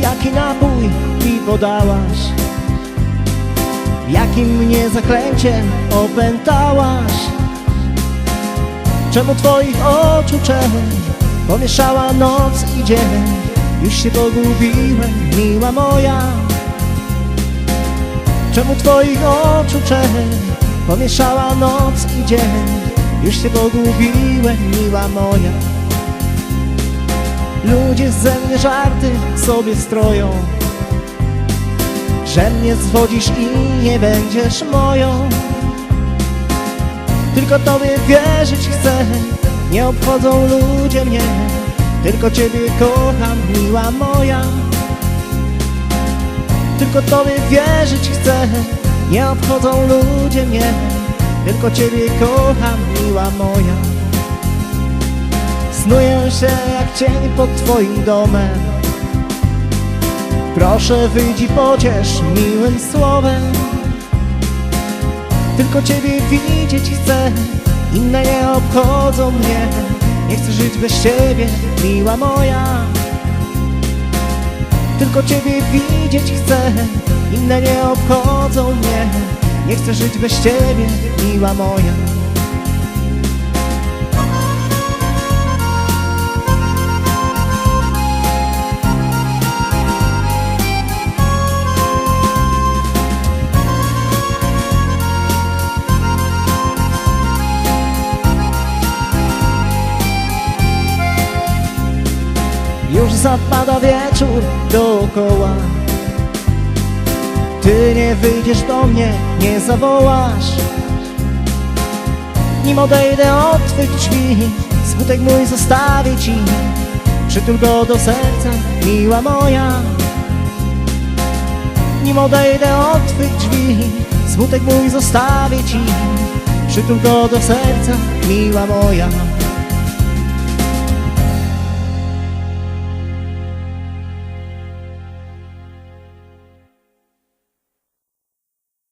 Jaki napój mi podałaś? Jakim mnie zaklęciem opętałaś? Czemu twoich oczu czerń Pomieszała noc i dzień? Już się pogubiłem, miła moja. Czemu twoich oczu czerń Pomieszała noc i dzień? Już się pogubiłem, miła moja Ludzie ze mnie żarty sobie stroją. Że mnie zwodzisz i nie będziesz moją. Tylko Tobie wierzyć chcę. Nie obchodzą ludzie mnie. Tylko Ciebie kocham, miła moja. Tylko Tobie wierzyć chcę. Nie obchodzą ludzie mnie. Tylko Ciebie kocham, miła moja Snuję się jak cień pod Twoim domem. Proszę wyjdź i pociesz miłym słowem. Tylko Ciebie widzieć chcę Inne nie obchodzą mnie. Nie chcę żyć bez Ciebie, miła moja. Tylko Ciebie widzieć chcę Inne nie obchodzą mnie. Nie chcę żyć bez Ciebie, miła moja zapada wieczór dookoła. Ty nie wyjdziesz do mnie, nie zawołasz. Nim odejdę od Twych drzwi Smutek mój zostawię Ci. Przytul go do serca, miła moja. Nim odejdę od Twych drzwi Smutek mój zostawię Ci. Przytul go do serca, miła moja